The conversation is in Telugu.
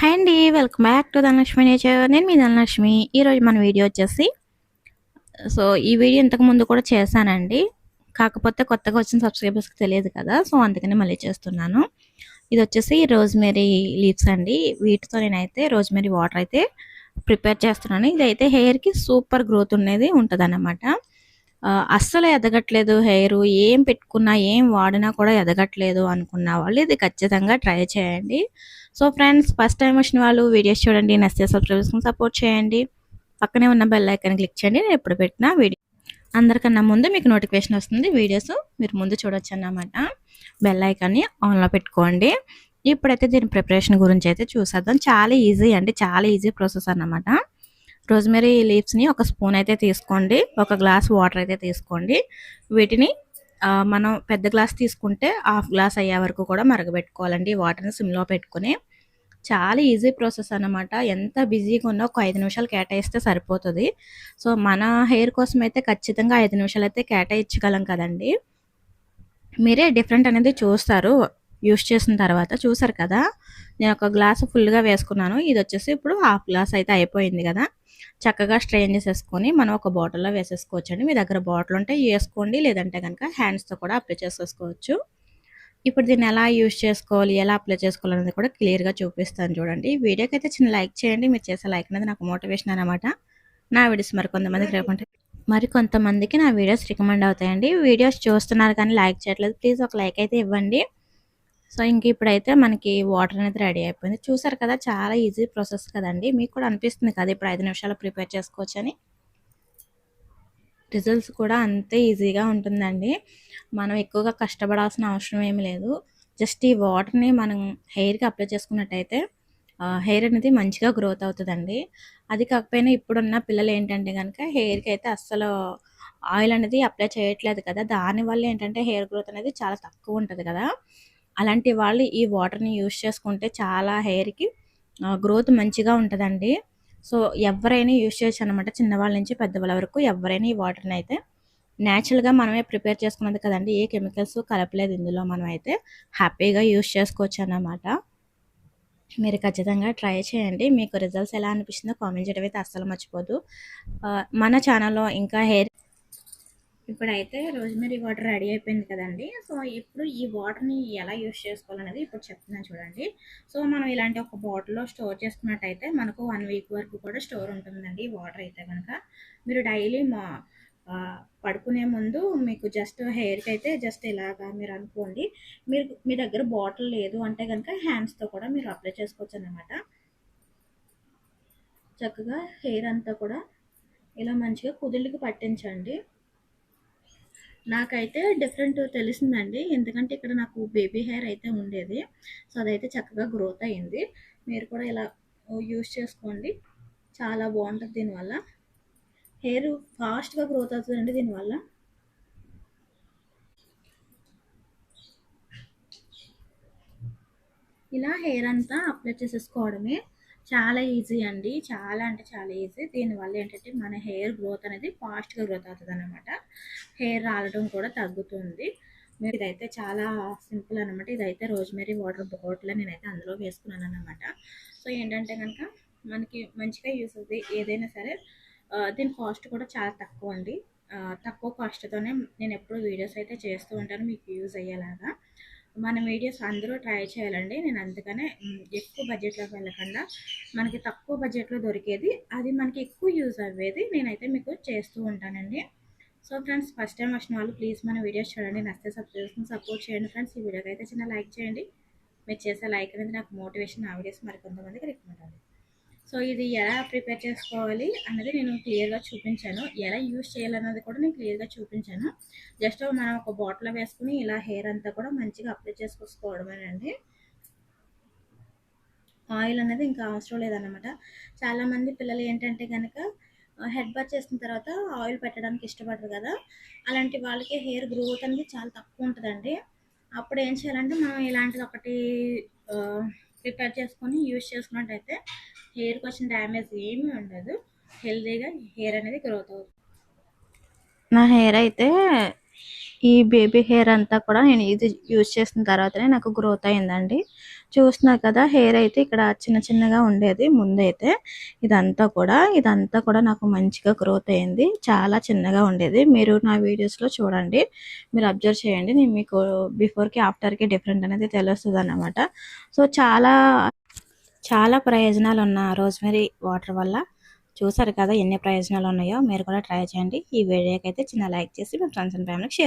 హాయ్ అండి welcome back to Dhanalakshmi nature నేను మీ ధనలక్ష్మి ఈరోజు మన వీడియో వచ్చేసి సో ఈ వీడియో ఇంతకు ముందు కూడా చేశానండి. కాకపోతే కొత్తగా వచ్చిన సబ్స్క్రైబర్స్కి తెలియదు కదా సో అందుకని మళ్ళీ చేస్తున్నాను. ఇది వచ్చేసి రోజ్మెరీ లీవ్స్ అండి. వీటితో నేనైతే రోజ్మెరీ వాటర్ అయితే ప్రిపేర్ చేస్తున్నాను. ఇది అయితే హెయిర్కి సూపర్ గ్రోత్ ఉండేది ఉంటుంది అస్సలు ఎదగట్లేదు హెయిర్ ఏం పెట్టుకున్నా ఏం వాడినా కూడా ఎదగట్లేదు అనుకున్న వాళ్ళు ఇది ఖచ్చితంగా ట్రై చేయండి. సో ఫ్రెండ్స్ ఫస్ట్ టైం వచ్చిన వాళ్ళు వీడియోస్ చూడండి నెక్స్ట్ సబ్స్క్రైబర్స్ని సపోర్ట్ చేయండి. పక్కనే ఉన్న బెల్ ఐకాన్ క్లిక్ చేయండి నేను ఎప్పుడు పెట్టినా వీడియో అందరికన్నా ముందు మీకు నోటిఫికేషన్ వస్తుంది. వీడియోస్ మీరు ముందు చూడొచ్చు అన్నమాట. బెల్ ఐకాన్ని ఆన్లో పెట్టుకోండి. ఇప్పుడైతే దీని ప్రిపరేషన్ గురించి అయితే చూసేద్దాం. చాలా ఈజీ అండి చాలా ఈజీ ప్రాసెస్ అన్నమాట. రోజ్మెరీ లీవ్స్ని ఒక స్పూన్ అయితే తీసుకోండి ఒక గ్లాస్ వాటర్ అయితే తీసుకోండి. వీటిని మనం పెద్ద గ్లాస్ తీసుకుంటే హాఫ్ గ్లాస్ అయ్యే వరకు కూడా మరగబెట్టుకోవాలండి. వాటర్ని సిమ్లో పెట్టుకుని చాలా ఈజీ ప్రాసెస్ అనమాట ఎంత బిజీగా ఉన్నా ఒక ఐదు నిమిషాలు కేటాయిస్తే సరిపోతుంది. సో మన హెయిర్ కోసం అయితే ఖచ్చితంగా ఐదు నిమిషాలు అయితే కేటాయించగలం కదండి. మీరే డిఫరెంట్ అనేది చూస్తారు. యూస్ చేసిన తర్వాత చూసారు కదా? నేను ఒక గ్లాస్ ఫుల్గా వేసుకున్నాను. ఇది వచ్చేసి ఇప్పుడు హాఫ్ గ్లాస్ అయితే అయిపోయింది కదా? చక్కగా స్ట్రెయిన్ చేసేసుకొని మనం ఒక బాటిల్లో వేసేసుకోవచ్చు మీ దగ్గర బాటిల్ ఉంటే వేసుకోండి. లేదంటే కనుక హ్యాండ్స్తో కూడా అప్లై చేసేసుకోవచ్చు. ఇప్పుడు దీన్ని ఎలా యూజ్ చేసుకోవాలి ఎలా అప్లై చేసుకోవాలి అనేది కూడా క్లియర్గా చూపిస్తాను చూడండి. వీడియోకి అయితే చిన్న లైక్ చేయండి. మీరు చేసే లైక్ అనేది నాకు మోటివేషన్ అనమాట నా వీడియోస్ మరి కొంతమందికి రేపంటే మరి కొంతమందికి నా వీడియోస్ రికమెండ్ అవుతాయండి. వీడియోస్ చూస్తున్నారు కానీ లైక్ చేయట్లేదు. ప్లీజ్ ఒక లైక్ అయితే ఇవ్వండి. సో ఇంక ఇప్పుడైతే మనకి వాటర్ అనేది రెడీ అయిపోయింది. చూసారు కదా చాలా ఈజీ ప్రాసెస్ కదండి. మీకు కూడా అనిపిస్తుంది కదా ఇప్పుడు ఐదు నిమిషాలు ప్రిపేర్ చేసుకోవచ్చని. రిజల్ట్స్ కూడా అంతే ఈజీగా ఉంటుందండి. మనం ఎక్కువగా కష్టపడాల్సిన అవసరం ఏమి లేదు. జస్ట్ ఈ వాటర్ని మనం హెయిర్కి అప్లై చేసుకున్నట్టయితే హెయిర్ అనేది మంచిగా గ్రోత్ అవుతుందండి. అది కాకపోయినా ఇప్పుడున్న పిల్లలు ఏంటంటే కనుక హెయిర్కి అయితే అస్సలు ఆయిల్ అనేది అప్లై చేయట్లేదు కదా. దానివల్ల ఏంటంటే హెయిర్ గ్రోత్ అనేది చాలా తక్కువ ఉంటుంది కదా. అలాంటి వాళ్ళు ఈ వాటర్ని యూస్ చేసుకుంటే చాలా హెయిర్కి గ్రోత్ మంచిగా ఉంటుందండి. సో ఎవరైనా యూస్ చేయొచ్చు అనమాట చిన్నవాళ్ళ నుంచి పెద్దవాళ్ళ వరకు ఎవరైనా ఈ వాటర్ని అయితే. న్యాచురల్గా మనమే ప్రిపేర్ చేసుకున్నది కదండి ఏ కెమికల్స్ కలపలేదు ఇందులో మనం అయితే. హ్యాపీగా యూస్ చేసుకోవచ్చు అన్నమాట. మీరు ఖచ్చితంగా ట్రై చేయండి. మీకు రిజల్ట్స్ ఎలా అనిపిస్తుందో కామెంట్ చేయడం అయితే అస్సలు మర్చిపోదు. మన ఛానల్లో ఇంకా హెయిర్ ఇప్పుడైతే రోజ్మెరీ వాటర్ రెడీ అయిపోయింది కదండి. సో ఇప్పుడు ఈ వాటర్ని ఎలా యూస్ చేసుకోవాలనేది ఇప్పుడు చెప్తున్నాను చూడండి. సో మనం ఇలాంటి ఒక బాటిల్లో స్టోర్ చేసుకున్నట్టయితే మనకు వన్ వీక్ వరకు కూడా స్టోర్ ఉంటుందండి ఈ వాటర్ అయితే కనుక మీరు డైలీ మా పడుకునే ముందు మీకు జస్ట్ హెయిర్కి అయితే జస్ట్ ఇలాగా మీరు అనుకోండి. మీరు మీ దగ్గర బాటిల్ లేదు అంటే కనుక హ్యాండ్స్తో కూడా మీరు అప్లై చేసుకోవచ్చు అనమాట చక్కగా హెయిర్ అంతా కూడా ఇలా మంచిగా కుదుళ్ళకి పట్టించండి. నాకైతే డిఫరెంట్ తెలిసిందండి. ఎందుకంటే ఇక్కడ నాకు బేబీ హెయిర్ అయితే ఉండేది. సో అదైతే చక్కగా గ్రోత్ అయింది. మీరు కూడా ఇలా యూస్ చేసుకోండి. చాలా బాగుంటుంది దీనివల్ల. హెయిర్ ఫాస్ట్గా గ్రోత్ అవుతుందండి దీనివల్ల. ఇలా హెయిర్ అంతా అప్లై చేసేసుకోవడమే. చాలా ఈజీ అండి. చాలా అంటే చాలా ఈజీ. దీనివల్ల ఏంటంటే మన హెయిర్ గ్రోత్ అనేది ఫాస్ట్గా గ్రోత్ అవుతుంది అనమాట హెయిర్ రాలడం కూడా తగ్గుతుంది. మీరు ఇదైతే చాలా సింపుల్ అనమాట ఇదైతే రోజ్మెరీ వాటర్ బాటిల్ నేనైతే అందులో వేసుకున్నాను అనమాట సో ఏంటంటే కనుక మనకి మంచిగా యూస్ అవుతుంది. ఏదైనా సరే దీని కాస్ట్ కూడా చాలా తక్కువ అండి. తక్కువ కాస్ట్తోనే నేను ఎప్పుడు వీడియోస్ అయితే చేస్తూ ఉంటాను. మీకు యూజ్ అయ్యేలాగా. మన వీడియోస్ అందరూ ట్రై చేయాలండి. నేను అందుకనే ఎక్కువ బడ్జెట్లోకి వెళ్ళకుండా మనకి తక్కువ బడ్జెట్లో దొరికేది అది మనకి ఎక్కువ యూజ్ అయ్యేది నేనైతే మీకు చేస్తూ ఉంటానండి. సో ఫ్రెండ్స్ ఫస్ట్ టైం వచ్చిన వాళ్ళు ప్లీజ్ మన వీడియోస్ చూడండి. నచ్చితే సబ్స్క్రైబ్ సపోర్ట్ చేయండి ఫ్రెండ్స్ ఈ వీడియోకి అయితే చిన్న లైక్ చేయండి. మీరు చేసే లైక్ అనేది నాకు మోటివేషన్ ఆ వీడియోస్ మరి కొంతమందికి రికమెండ్ అవుతుంది సో ఇది ఎలా ప్రిపేర్ చేసుకోవాలి అన్నది నేను క్లియర్గా చూపించాను. ఎలా యూజ్ చేయాలన్నది కూడా నేను క్లియర్గా చూపించాను. జస్ట్ మనం ఒక బాటిల్ వేసుకుని ఇలా హెయిర్ అంతా కూడా మంచిగా అప్లై చేసుకోవడమేనండి ఆయిల్ అనేది ఇంకా అవసరం లేదన్నమాట. చాలామంది పిల్లలు ఏంటంటే కనుక హెడ్ బాత్ చేసిన తర్వాత ఆయిల్ పెట్టడానికి ఇష్టపడరు కదా. అలాంటి వాళ్ళకి హెయిర్ గ్రోత్ అనేది చాలా తక్కువ ఉంటుందండి. అప్పుడు ఏం చేయాలంటే మనం ఇలాంటిది ఒకటి ప్రిపేర్ చేసుకొని యూజ్ చేసుకున్నట్టయితే హెయిర్కి వచ్చిన డ్యామేజ్ ఏమీ ఉండదు. హెల్తీగా హెయిర్ అనేది గ్రోత్ అవుతుంది. నా హెయిర్ అయితే ఈ బేబీ హెయిర్ అంతా కూడా నేను ఇది యూజ్ చేసిన తర్వాతనే నాకు గ్రోత్ అయిందండి. చూసినా కదా హెయిర్ అయితే ఇక్కడ చిన్న చిన్నగా ఉండేది ముందైతే. ఇదంతా కూడా ఇదంతా కూడా నాకు మంచిగా గ్రోత్ అయింది. చాలా చిన్నగా ఉండేది. మీరు నా వీడియోస్లో చూడండి. మీరు అబ్జర్వ్ చేయండి. నేను మీకు బిఫోర్కి ఆఫ్టర్కి డిఫరెంట్ అనేది తెలుస్తుంది అన్నమాట సో చాలా చాలా ప్రయోజనాలు ఉన్న రోజ్మెరీ వాటర్ వల్ల. చూసారు కదా ఎన్ని ప్రయోజనాలు ఉన్నాయో? మీరు కూడా ట్రై చేయండి. ఈ వీడియోకి అయితే చిన్న లైక్ చేసి మీ ఫ్రెండ్స్ అండ్ ఫ్యామిలీకి షేర్